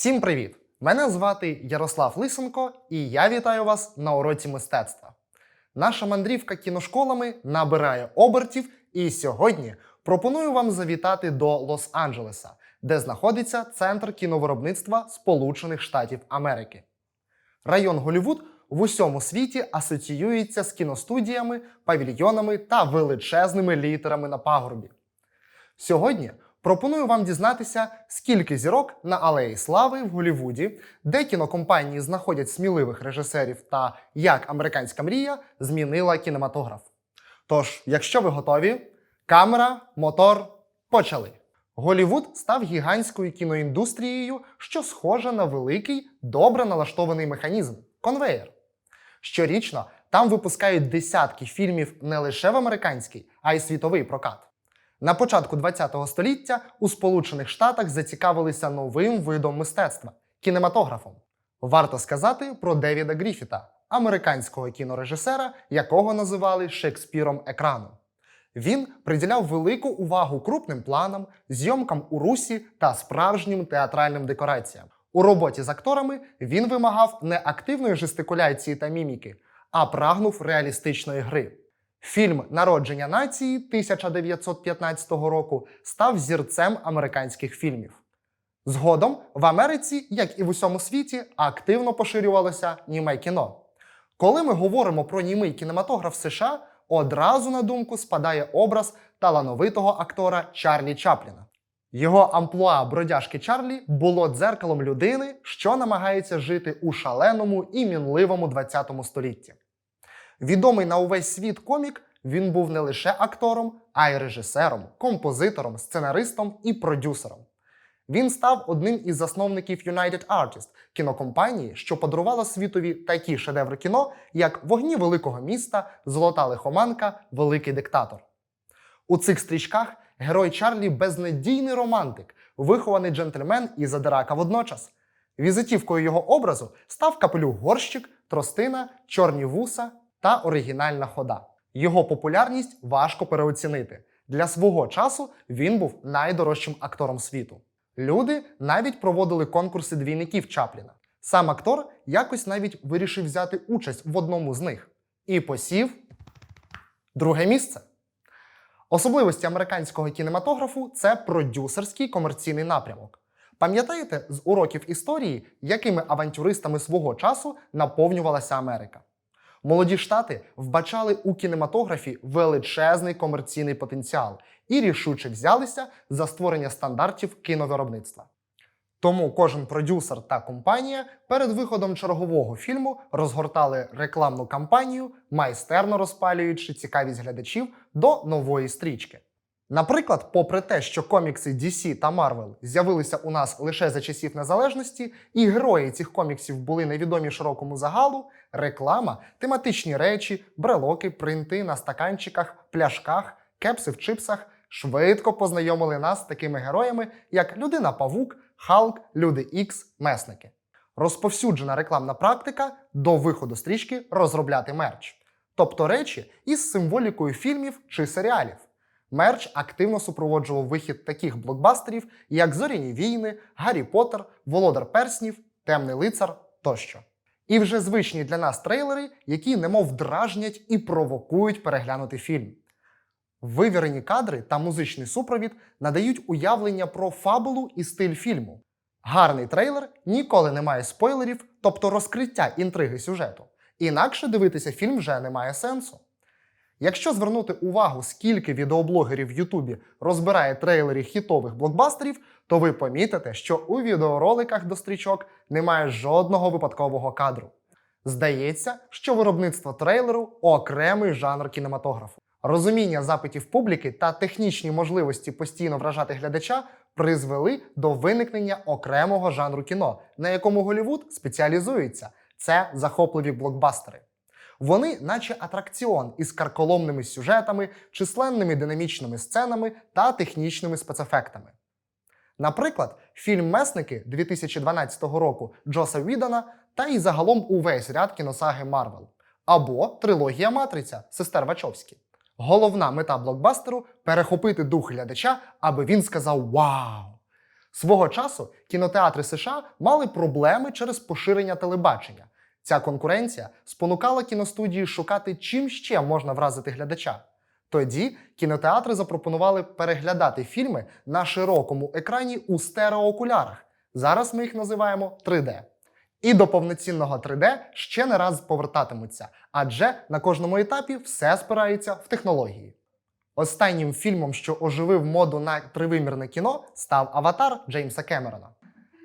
Всім привіт! Мене звати Ярослав Лисенко, і я вітаю вас на уроці мистецтва. Наша мандрівка кіношколами набирає обертів, і сьогодні пропоную вам завітати до Лос-Анджелеса, де знаходиться центр кіновиробництва Сполучених Штатів Америки. Район Голівуд в усьому світі асоціюється з кіностудіями, павільйонами та величезними літерами на пагорбі. Сьогодні пропоную вам дізнатися, скільки зірок на Алеї Слави в Голівуді, де кінокомпанії знаходять сміливих режисерів та як американська мрія змінила кінематограф. Тож, якщо ви готові, камера, мотор, почали. Голівуд став гігантською кіноіндустрією, що схожа на великий, добре налаштований механізм конвеєр. Щорічно там випускають десятки фільмів не лише в американський, а й світовий прокат. На початку ХХ століття у Сполучених Штатах зацікавилися новим видом мистецтва кінематографом. Варто сказати про Девіда Гріфіта, американського кінорежисера, якого називали Шекспіром екрану. Він приділяв велику увагу крупним планам, зйомкам у русі та справжнім театральним декораціям. У роботі з акторами він вимагав не активної жестикуляції та міміки, а прагнув реалістичної гри. Фільм Народження нації 1915 року став зірцем американських фільмів. Згодом в Америці, як і в усьому світі, активно поширювалося німе кіно. Коли ми говоримо про німий кінематограф США, одразу на думку спадає образ талановитого актора Чарлі Чапліна. Його амплуа бродяжки Чарлі було дзеркалом людини, що намагається жити у шаленому і мінливому 20 столітті. Відомий на увесь світ комік, він був не лише актором, а й режисером, композитором, сценаристом і продюсером. Він став одним із засновників United Artists, кінокомпанії, що подарувала світові такі шедеври кіно, як Вогні великого міста, Золота лихоманка, Великий диктатор. У цих стрічках герой Чарлі безнадійний романтик, вихований джентльмен і задирака водночас. Візитівкою його образу став капелюх горщик, тростина, чорні вуса та оригінальна хода. Його популярність важко переоцінити. Для свого часу він був найдорожчим актором світу. Люди навіть проводили конкурси двійників Чапліна. Сам актор якось навіть вирішив взяти участь в одному з них і посів друге місце. Особливості американського кінематографу це продюсерський комерційний напрямок. Пам'ятаєте з уроків історії, якими авантюристами свого часу наповнювалася Америка? Молоді штати вбачали у кінематографі величезний комерційний потенціал і рішуче взялися за створення стандартів кіновиробництва. Тому кожен продюсер та компанія перед виходом чергового фільму розгортали рекламну кампанію, майстерно розпалюючи цікавість глядачів до нової стрічки. Наприклад, попри те, що комікси DC та Marvel з'явилися у нас лише за часів незалежності, і герої цих коміксів були невідомі широкому загалу, реклама, тематичні речі, брелоки, принти на стаканчиках, пляшках, кепси в чипсах швидко познайомили нас з такими героями, як Людина Павук, Халк, Люди Ікс, Месники. Розповсюджена рекламна практика до виходу стрічки розробляти мерч, тобто речі із символікою фільмів чи серіалів. Мерч активно супроводжував вихід таких блокбастерів, як Зоряні війни, Гаррі Поттер, Володар Перснів, Темний лицар тощо. І вже звичні для нас трейлери, які немов дражнять і провокують переглянути фільм. Вивірені кадри та музичний супровід надають уявлення про фабулу і стиль фільму. Гарний трейлер ніколи не має спойлерів, тобто розкриття інтриги сюжету. Інакше дивитися фільм вже не має сенсу. Якщо звернути увагу, скільки відеоблогерів в Ютубі розбирає трейлери хітових блокбастерів, то ви помітите, що у відеороликах до стрічок немає жодного випадкового кадру. Здається, що виробництво трейлеру окремий жанр кінематографу. Розуміння запитів публіки та технічні можливості постійно вражати глядача призвели до виникнення окремого жанру кіно, на якому Голівуд спеціалізується. Це захопливі блокбастери. Вони, наче атракціон із карколомними сюжетами, численними динамічними сценами та технічними спецефектами. Наприклад, фільм Месники 2012 року Джоса Відана та й загалом увесь ряд кіносаги Марвел, або трилогія Матриця сестер Вачовські. Головна мета блокбастеру перехопити дух глядача, аби він сказав Вау! Свого часу кінотеатри США мали проблеми через поширення телебачення. Ця конкуренція спонукала кіностудії шукати, чим ще можна вразити глядача. Тоді кінотеатри запропонували переглядати фільми на широкому екрані у стереоокулярах. Зараз ми їх називаємо 3D. І до повноцінного 3D ще не раз повертатимуться, адже на кожному етапі все спирається в технології. Останнім фільмом, що оживив моду на тривимірне кіно, став Аватар Джеймса Кемерона.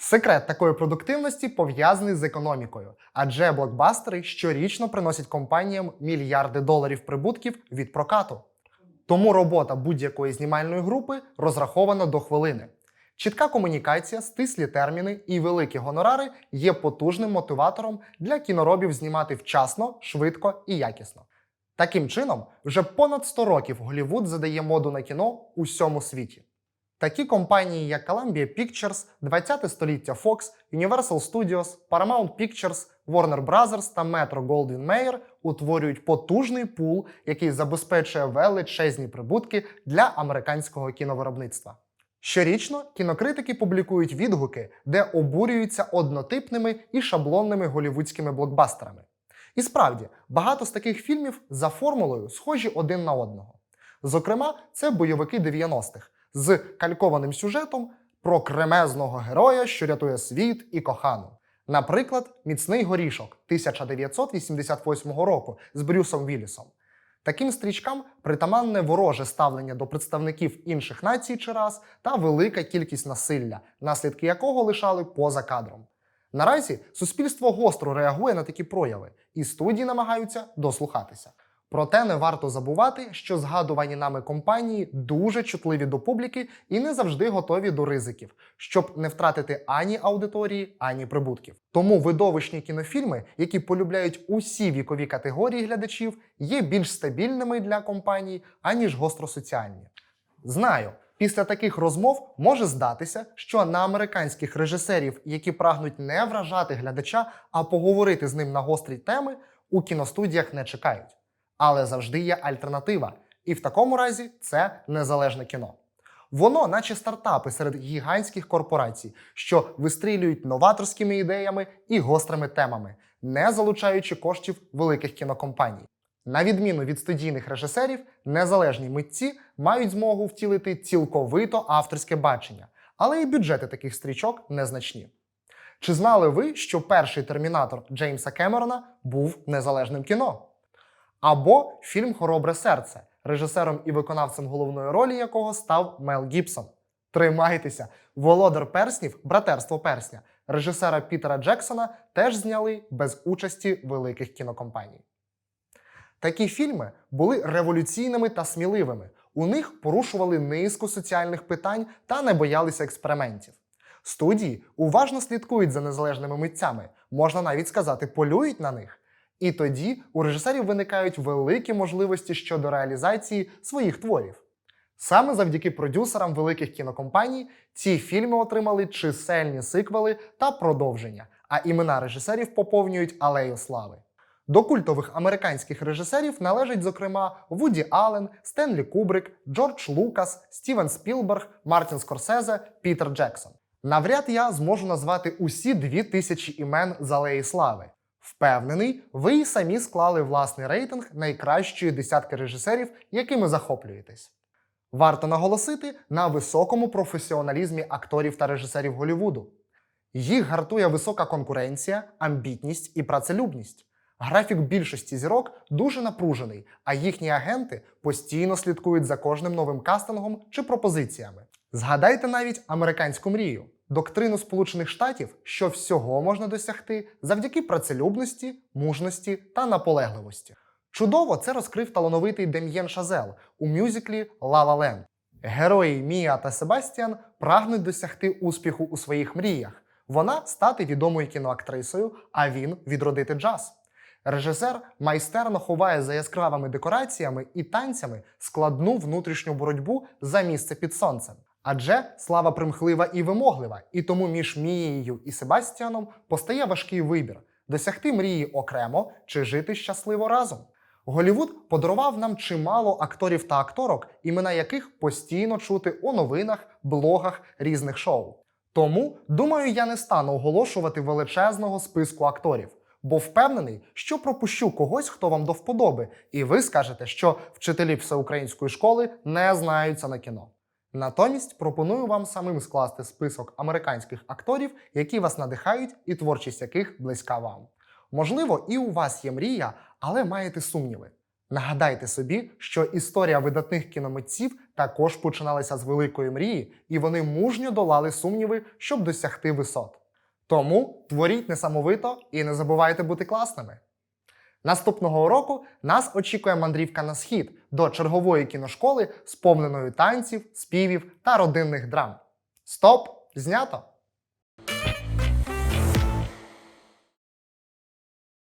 Секрет такої продуктивності пов'язаний з економікою, адже блокбастери щорічно приносять компаніям мільярди доларів прибутків від прокату. Тому робота будь-якої знімальної групи розрахована до хвилини. Чітка комунікація, стислі терміни і великі гонорари є потужним мотиватором для кіноробів знімати вчасно, швидко і якісно. Таким чином, вже понад 100 років Голлівуд задає моду на кіно у всьому світі. Такі компанії, як Columbia Pictures, 20 століття Fox, Universal Studios, Paramount Pictures, Warner Bros. та Metro Goldwyn Mayer утворюють потужний пул, який забезпечує величезні прибутки для американського кіновиробництва. Щорічно кінокритики публікують відгуки, де обурюються однотипними і шаблонними голівудськими блокбастерами. І справді, багато з таких фільмів за формулою схожі один на одного. Зокрема, це бойовики 90-х з калькованим сюжетом про кремезного героя, що рятує світ і кохану. Наприклад, Міцний горішок 1988 року з Брюсом Віллісом. Таким стрічкам притаманне вороже ставлення до представників інших націй чи рас та велика кількість насилля, наслідки якого лишали поза кадром. Наразі суспільство гостро реагує на такі прояви, і студії намагаються дослухатися. Проте не варто забувати, що згадувані нами компанії дуже чутливі до публіки і не завжди готові до ризиків, щоб не втратити ані аудиторії, ані прибутків. Тому видовищні кінофільми, які полюбляють усі вікові категорії глядачів, є більш стабільними для компаній, аніж гостросоціальні. Знаю, після таких розмов може здатися, що на американських режисерів, які прагнуть не вражати глядача, а поговорити з ним на гострі теми, у кіностудіях не чекають. Але завжди є альтернатива, і в такому разі це незалежне кіно. Воно, наче стартапи серед гігантських корпорацій, що вистрілюють новаторськими ідеями і гострими темами, не залучаючи коштів великих кінокомпаній. На відміну від студійних режисерів, незалежні митці мають змогу втілити цілковито авторське бачення, але і бюджети таких стрічок незначні. Чи знали ви, що перший термінатор Джеймса Кемерона був незалежним кіно? Або фільм Хоробре серце, режисером і виконавцем головної ролі якого став Мел Гібсон. Тримайтеся! Володар перснів, братерство персня, режисера Пітера Джексона теж зняли без участі великих кінокомпаній. Такі фільми були революційними та сміливими. У них порушували низку соціальних питань та не боялися експериментів. Студії уважно слідкують за незалежними митцями, можна навіть сказати, полюють на них. І тоді у режисерів виникають великі можливості щодо реалізації своїх творів. Саме завдяки продюсерам великих кінокомпаній ці фільми отримали чисельні сиквели та продовження, а імена режисерів поповнюють алею слави. До культових американських режисерів належать, зокрема, Вуді Аллен, Стенлі Кубрик, Джордж Лукас, Стівен Спілберг, Мартін Скорсезе, Пітер Джексон. Навряд я зможу назвати усі дві тисячі імен з алеї слави. Впевнений, ви й самі склали власний рейтинг найкращої десятки режисерів, якими захоплюєтесь. Варто наголосити на високому професіоналізмі акторів та режисерів Голлівуду. Їх гартує висока конкуренція, амбітність і працелюбність. Графік більшості зірок дуже напружений, а їхні агенти постійно слідкують за кожним новим кастингом чи пропозиціями. Згадайте навіть американську мрію доктрину Сполучених Штатів, що всього можна досягти завдяки працелюбності, мужності та наполегливості. Чудово це розкрив талановитий Дем'єн Шазел у мюзиклі «Ла Ла Ленд». Герої Мія та Себастіан прагнуть досягти успіху у своїх мріях. Вона стати відомою кіноактрисою, а він відродити джаз. Режисер майстерно ховає за яскравими декораціями і танцями складну внутрішню боротьбу за місце під сонцем. Адже слава примхлива і вимоглива, і тому між Мією і Себастіаном постає важкий вибір: досягти мрії окремо чи жити щасливо разом. Голівуд подарував нам чимало акторів та акторок, імена яких постійно чути у новинах, блогах різних шоу. Тому, думаю, я не стану оголошувати величезного списку акторів, бо впевнений, що пропущу когось, хто вам до вподоби, і ви скажете, що вчителі всеукраїнської школи не знаються на кіно. Натомість пропоную вам самим скласти список американських акторів, які вас надихають і творчість яких близька вам. Можливо, і у вас є мрія, але маєте сумніви. Нагадайте собі, що історія видатних кіномитців також починалася з великої мрії, і вони мужньо долали сумніви, щоб досягти висот. Тому творіть несамовито і не забувайте бути класними. Наступного року нас очікує мандрівка на схід до чергової кіношколи, сповненої танців, співів та родинних драм. Стоп! Знято!